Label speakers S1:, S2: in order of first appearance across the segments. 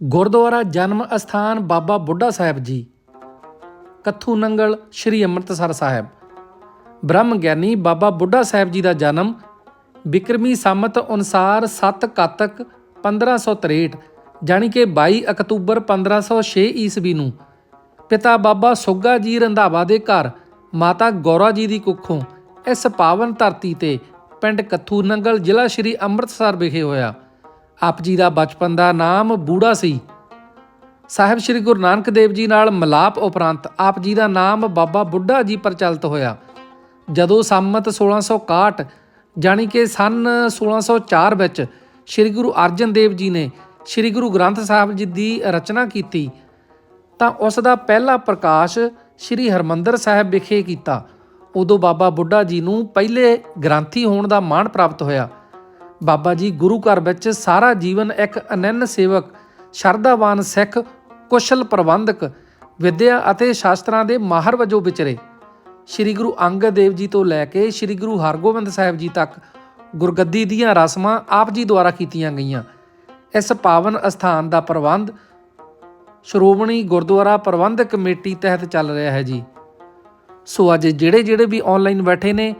S1: ਗੁਰਦੁਆਰਾ ਜਨਮ ਅਸਥਾਨ ਬਾਬਾ ਬੁੱਢਾ ਸਾਹਿਬ ਜੀ, ਕੱਥੂ ਨੰਗਲ ਸ੍ਰੀ ਅੰਮ੍ਰਿਤਸਰ ਸਾਹਿਬ। ਬ੍ਰਹਮ ਗਿਆਨੀ ਬਾਬਾ ਬੁੱਢਾ ਸਾਹਿਬ ਜੀ ਦਾ ਜਨਮ ਬਿਕਰਮੀ ਸੰਮਤ ਅਨੁਸਾਰ 7 ਕਾਤਕ 1563 ਜਾਣੀ ਕਿ 22 ਅਕਤੂਬਰ 1506 ਈਸਵੀ ਨੂੰ ਪਿਤਾ ਬਾਬਾ ਸੋਗਾ ਜੀ ਰੰਧਾਵਾ ਦੇ ਘਰ, ਮਾਤਾ ਗੌਰਾ ਜੀ ਦੀ ਕੁੱਖੋਂ ਇਸ ਪਾਵਨ ਧਰਤੀ ਤੇ ਪਿੰਡ ਕੱਥੂ ਨੰਗਲ ਜ਼ਿਲ੍ਹਾ ਸ੍ਰੀ ਅੰਮ੍ਰਿਤਸਰ ਵਿਖੇ ਹੋਇਆ। ਆਪ ਜੀ ਦਾ ਬਚਪਨ ਦਾ ਨਾਮ ਬੂੜਾ ਸੀ। ਸਾਹਿਬ ਸ੍ਰੀ ਗੁਰੂ ਨਾਨਕ ਦੇਵ ਜੀ ਨਾਲ ਮਿਲਾਪ ਉਪਰੰਤ ਆਪ ਜੀ ਦਾ ਨਾਮ ਬਾਬਾ ਬੁੱਢਾ ਜੀ ਪ੍ਰਚਲਿਤ ਹੋਇਆ। ਜਦੋਂ ਸੰਮਤ 1661 ਜਾਣੀ ਕਿ ਸਨ 1604 ਵਿੱਚ ਸ੍ਰੀ ਗੁਰੂ ਅਰਜਨ ਦੇਵ ਜੀ ਨੇ ਸ੍ਰੀ ਗੁਰੂ ਗ੍ਰੰਥ ਸਾਹਿਬ ਜੀ ਦੀ ਰਚਨਾ ਕੀਤੀ, ਤਾਂ ਉਸ ਦਾ ਪਹਿਲਾ ਪ੍ਰਕਾਸ਼ ਸ੍ਰੀ ਹਰਮੰਦਰ ਸਾਹਿਬ ਵਿਖੇ ਕੀਤਾ। ਉਦੋਂ ਬਾਬਾ ਬੁੱਢਾ ਜੀ ਨੂੰ ਪਹਿਲੇ ਗ੍ਰੰਥੀ ਹੋਣ ਦਾ ਮਾਣ ਪ੍ਰਾਪਤ ਹੋਇਆ। ਬਾਬਾ ਜੀ ਗੁਰੂ ਘਰ ਵਿੱਚ ਸਾਰਾ ਜੀਵਨ ਇੱਕ ਅਨੰਨ ਸੇਵਕ, ਸ਼ਰਧਾਵਾਨ ਸਿੱਖ, ਕੁਸ਼ਲ ਪ੍ਰਬੰਧਕ, ਵਿਦਿਆ ਅਤੇ ਸ਼ਾਸਤਰਾਂ ਦੇ ਮਾਹਰ ਵਜੋਂ ਵਿਚਰੇ। ਸ੍ਰੀ ਗੁਰੂ ਅੰਗਦ ਦੇਵ ਜੀ ਤੋਂ ਲੈ ਕੇ ਸ੍ਰੀ ਗੁਰੂ ਹਰਗੋਬਿੰਦ ਸਾਹਿਬ ਜੀ ਤੱਕ ਗੁਰਗੱਦੀ ਦੀਆਂ ਰਸਮਾਂ ਆਪ ਜੀ ਦੁਆਰਾ ਕੀਤੀਆਂ ਗਈਆਂ। ਇਸ ਪਾਵਨ ਅਸਥਾਨ ਦਾ ਪ੍ਰਬੰਧ ਸ਼੍ਰੋਮਣੀ ਗੁਰਦੁਆਰਾ ਪ੍ਰਬੰਧਕ ਕਮੇਟੀ ਤਹਿਤ ਚੱਲ ਰਿਹਾ ਹੈ ਜੀ। ਸੋ ਅੱਜ ਜਿਹੜੇ ਜਿਹੜੇ ਵੀ ਆਨਲਾਈਨ ਬੈਠੇ ਨੇ,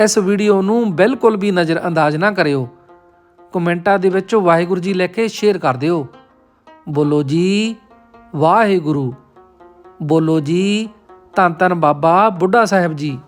S1: ਇਸ ਵੀਡੀਓ ਨੂੰ ਬਿਲਕੁਲ ਵੀ ਨਜ਼ਰ ਅੰਦਾਜ਼ ਨਾ ਕਰਿਓ। ਕਮੈਂਟਾਂ ਦੇ ਵਿੱਚ ਵਾਹਿਗੁਰੂ ਜੀ ਲਿਖ ਕੇ ਸ਼ੇਅਰ ਕਰ ਦਿਓ। ਬੋਲੋ ਜੀ, ਵਾਹਿਗੁਰੂ। ਬੋਲੋ ਜੀ, ਧੰਨ ਧੰਨ ਬਾਬਾ ਬੁੱਢਾ ਸਾਹਿਬ ਜੀ।